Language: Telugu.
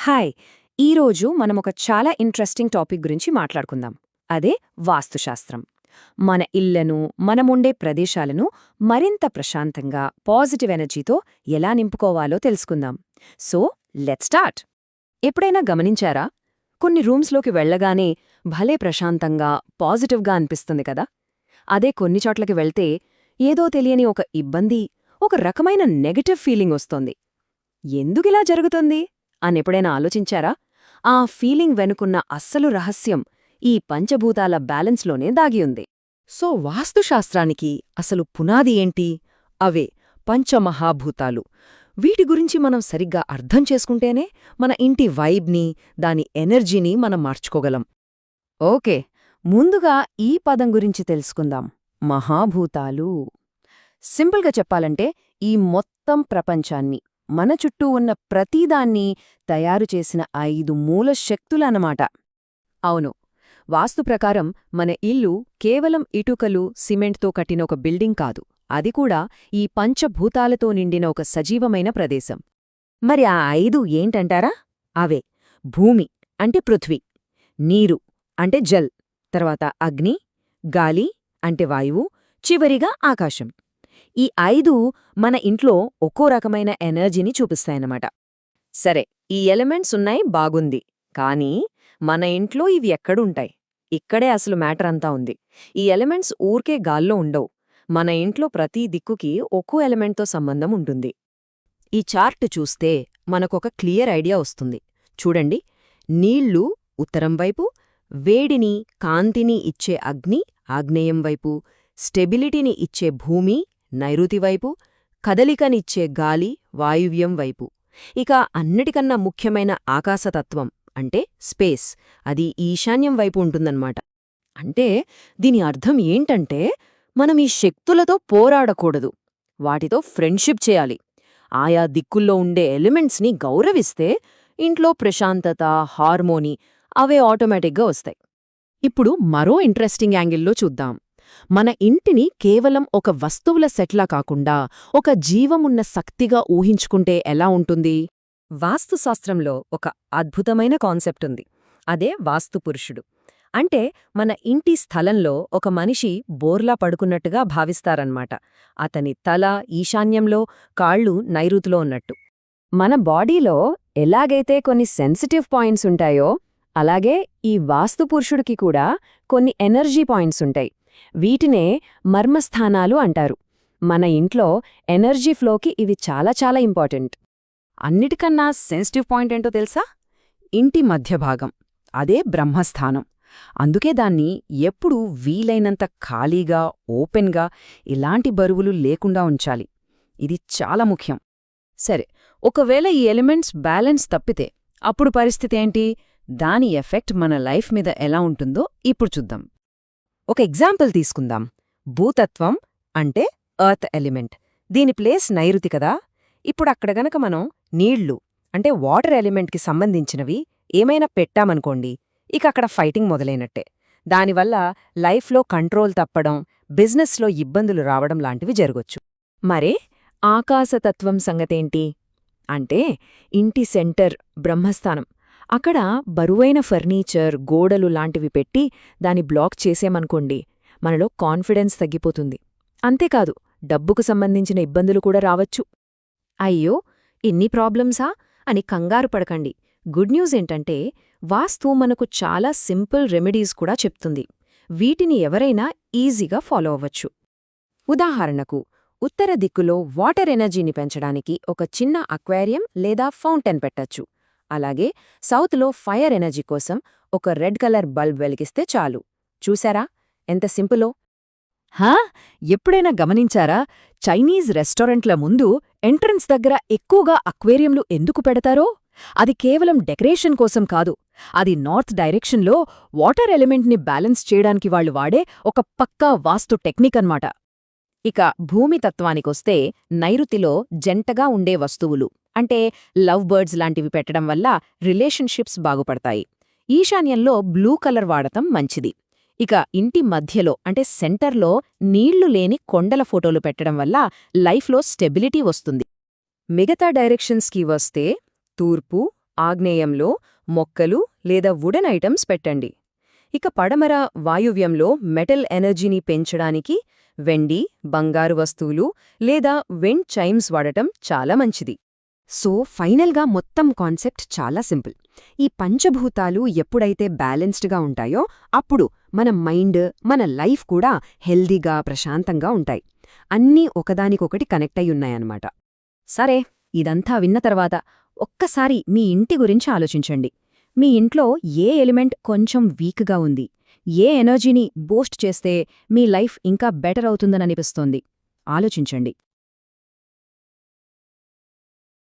హాయ్ ఈరోజు మనం ఒక చాలా ఇంట్రెస్టింగ్ టాపిక్ గురించి మాట్లాడుకుందాం. అదే వాస్తుశాస్త్రం. మన ఇళ్ళను మనముండే ప్రదేశాలను మరింత ప్రశాంతంగా పాజిటివ్ ఎనర్జీతో ఎలా నింపుకోవాలో తెలుసుకుందాం. So let start! ఎప్పుడైనా గమనించారా? కొన్ని రూమ్స్లోకి వెళ్ళగానే భలే ప్రశాంతంగా పాజిటివ్గా అనిపిస్తుంది కదా! అదే కొన్ని చోట్లకి వెళ్తే ఏదో తెలియని ఒక ఇబ్బంది ఒక రకమైన నెగటివ్ ఫీలింగ్ వస్తోంది. ఎందుకిలా జరుగుతుంది? అనెప్పుడైనా ఆలోచించారా? ఆ ఫీలింగ్ వెనుకున్న అస్సలు రహస్యం ఈ పంచభూతాల బ్యాలెన్స్లోనే దాగి ఉంది. సో వాస్తుశాస్త్రానికి అసలు పునాది ఏంటి? అవే పంచమహాభూతాలు. వీటి గురించి మనం సరిగ్గా అర్థం చేసుకుంటేనే మన ఇంటి వైబ్ని దాని ఎనర్జీని మనం మార్చుకోగలం. ఓకే ముందుగా ఈ పదం గురించి తెలుసుకుందాం. మహాభూతాలు. సింపుల్గా చెప్పాలంటే ఈ మొత్తం ప్రపంచాన్ని మన చుట్టూ ఉన్న ప్రతిదాన్ని తయారు చేసిన ఐదు మూల శక్తులన్నమాట. అవును వాస్తు ప్రకారం మన ఇల్లు కేవలం ఇటుకలు సిమెంట్తో కట్టిన ఒక బిల్డింగ్ కాదు. అది కూడా ఈ పంచభూతాలతో నిండిన ఒక సజీవమైన ప్రదేశం. మరి ఆ ఐదు ఏంటంటారా? అవే భూమి అంటే పృథ్వీ నీరు అంటే జల్ తర్వాత అగ్ని గాలి అంటే వాయువు చివరిగా ఆకాశం. ఈ ఐదు మన ఇంట్లో ఒక్కో రకమైన ఎనర్జీని చూపిస్తాయన్నమాట. సరే ఈ ఎలిమెంట్స్ ఉన్నాయి బాగుంది. కానీ మన ఇంట్లో ఇవి ఎక్కడుంటాయి? ఇక్కడే అసలు మ్యాటర్ అంతా ఉంది. ఈ ఎలిమెంట్స్ ఊరికే గాల్లో ఉండవు. మన ఇంట్లో ప్రతి దిక్కుకి ఒక్కో ఎలిమెంట్తో సంబంధం ఉంటుంది. ఈ చార్ట్ చూస్తే మనకొక క్లియర్ ఐడియా వస్తుంది. చూడండి నీళ్ళు ఉత్తరం వైపు వేడిని కాంతిని ఇచ్చే అగ్ని ఆగ్నేయం వైపు స్టెబిలిటీని ఇచ్చే భూమి నైరుతివైపు కదలికనిచ్చే గాలి వాయువ్యం వైపు. ఇక అన్నిటికన్నా ముఖ్యమైన ఆకాశతత్వం అంటే స్పేస్. అది ఈశాన్యం వైపు ఉంటుందన్నమాట. అంటే దీని అర్థం ఏంటంటే మనం ఈ శక్తులతో పోరాడకూడదు. వాటితో ఫ్రెండ్షిప్ చేయాలి. ఆయా దిక్కుల్లో ఉండే ఎలిమెంట్స్ని గౌరవిస్తే ఇంట్లో ప్రశాంతత హార్మోని అవే ఆటోమేటిక్గా వస్తాయి. ఇప్పుడు మరో ఇంట్రెస్టింగ్ యాంగిల్లో చూద్దాం. మన ఇంటిని కేవలం ఒక వస్తువుల సెట్లా కాకుండా ఒక జీవమున్న శక్తిగా ఊహించుకుంటే ఎలా ఉంటుంది? వాస్తుశాస్త్రంలో ఒక అద్భుతమైన కాన్సెప్ట్ ఉంది. అదే వాస్తుపురుషుడు అంటే మన ఇంటి స్థలంలో ఒక మనిషి బోర్లా పడుకున్నట్టుగా భావిస్తారన్నమాట. అతని తల ఈశాన్యంలో కాళ్ళు నైరుతిలో ఉన్నట్టు. మన బాడీలో ఎలాగైతే కొన్ని సెన్సిటివ్ పాయింట్స్ ఉంటాయో అలాగే ఈ వాస్తుపురుషుడికి కూడా కొన్ని ఎనర్జీ పాయింట్స్ ఉంటాయి. వీటినే మర్మస్థానాలు అంటారు. మన ఇంట్లో ఎనర్జీ ఫ్లోకి ఇవి చాలా చాలా ఇంపార్టెంట్. అన్నిటికన్నా సెన్సిటివ్ పాయింట్ ఏంటో తెలుసా? ఇంటి మధ్యభాగం అదే బ్రహ్మస్థానం. అందుకే దాన్ని ఎప్పుడూ వీలైనంత ఖాళీగా ఓపెన్గా ఇలాంటి బరువులు లేకుండా ఉంచాలి. ఇది చాలా ముఖ్యం. సరే ఒకవేళ ఈ ఎలిమెంట్స్ బ్యాలెన్స్ తప్పితే అప్పుడు పరిస్థితి ఏంటి? దాని ఎఫెక్ట్ మన లైఫ్ మీద ఎలా ఉంటుందో ఇప్పుడు చూద్దాం. ఒక ఎగ్జాంపుల్ తీసుకుందాం. భూతత్వం అంటే ఎర్త్ ఎలిమెంట్. దీని ప్లేస్ నైరుతి కదా? ఇప్పుడు అక్కడ గనక మనం నీళ్ళు అంటే వాటర్ ఎలిమెంట్కి సంబంధించినవి ఏమైనా పెట్టామనుకోండి ఇక అక్కడ ఫైటింగ్ మొదలైనట్టే. దానివల్ల లైఫ్లో కంట్రోల్ తప్పడం బిజినెస్లో ఇబ్బందులు రావడం లాంటివి జరగొచ్చు. మరే ఆకాశతత్వం సంగతేంటి? అంటే ఇంటి సెంటర్ బ్రహ్మస్థానం. అక్కడ బరువైన ఫర్నీచర్ గోడలు లాంటివి పెట్టి దాని బ్లాక్ చేసేమనుకోండి మనలో కాన్ఫిడెన్స్ తగ్గిపోతుంది. అంతేకాదు డబ్బుకు సంబంధించిన ఇబ్బందులు కూడా రావచ్చు. అయ్యో ఇన్ని ప్రాబ్లమ్సా? అని కంగారు పడకండి. గుడ్ న్యూస్ ఏంటంటే వాస్తు మనకు చాలా సింపుల్ రెమెడీస్ కూడా చెప్తుంది. వీటిని ఎవరైనా ఈజీగా ఫాలో అవ్వచ్చు. ఉదాహరణకు ఉత్తర దిక్కులో వాటర్ ఎనర్జీని పెంచడానికి ఒక చిన్న అక్వేరియం లేదా ఫౌంటైన్ పెట్టచ్చు. అలాగే సౌత్లో ఫైర్ ఎనర్జీ కోసం ఒక రెడ్ కలర్ బల్బ్ వెలిగిస్తే చాలు. చూసారా ఎంత సింపులో! హా! ఎప్పుడైనా గమనించారా? చైనీస్ రెస్టారెంట్ల ముందు ఎంట్రన్స్ దగ్గర ఎక్కువగా అక్వేరియంలు ఎందుకు పెడతారో? అది కేవలం డెకరేషన్ కోసం కాదు. అది నార్త్ డైరెక్షన్లో వాటర్ ఎలిమెంట్ని బ్యాలెన్స్ చేయడానికి వాళ్ళు వాడే ఒక పక్కా వాస్తు టెక్నిక్ అన్నమాట. ఇక భూమితత్వానికొస్తే నైరుతిలో జంటగా ఉండే వస్తువులు అంటే లవ్ బర్డ్స్ లాంటివి పెట్టడం వల్ల రిలేషన్షిప్స్ బాగుపడతాయి. ఈశాన్యంలో బ్లూ కలర్ వాడటం మంచిది. ఇక ఇంటి మధ్యలో అంటే సెంటర్లో నీళ్ళు లేని కొండల ఫోటోలు పెట్టడం వల్ల లైఫ్లో స్టెబిలిటీ వస్తుంది. మిగతా డైరెక్షన్స్కి వస్తే తూర్పు ఆగ్నేయంలో మొక్కలు లేదా వుడెన్ ఐటమ్స్ పెట్టండి. ఇక పడమర వాయువ్యంలో మెటల్ ఎనర్జీని పెంచడానికి వెండి బంగారు వస్తువులు లేదా వెండ్ చైమ్స్ వాడటం చాలా మంచిది. సో ఫైనల్గా మొత్తం కాన్సెప్ట్ చాలా సింపుల్. ఈ పంచభూతాలు ఎప్పుడైతే బ్యాలెన్స్డ్గా ఉంటాయో అప్పుడు మన మైండ్ మన లైఫ్ కూడా హెల్దీగా ప్రశాంతంగా ఉంటాయి. అన్నీ ఒకదానికొకటి కనెక్ట్ అయి ఉన్నాయన్నమాట. సరే ఇదంతా విన్న తర్వాత ఒక్కసారి మీ ఇంటి గురించి ఆలోచించండి. మీ ఇంట్లో ఏ ఎలిమెంట్ కొంచెం వీక్గా ఉంది ఏ ఎనర్జీని బూస్ట్ చేస్తే మీ లైఫ్ ఇంకా బెటర్ అవుతుందననిపిస్తోంది ఆలోచించండి.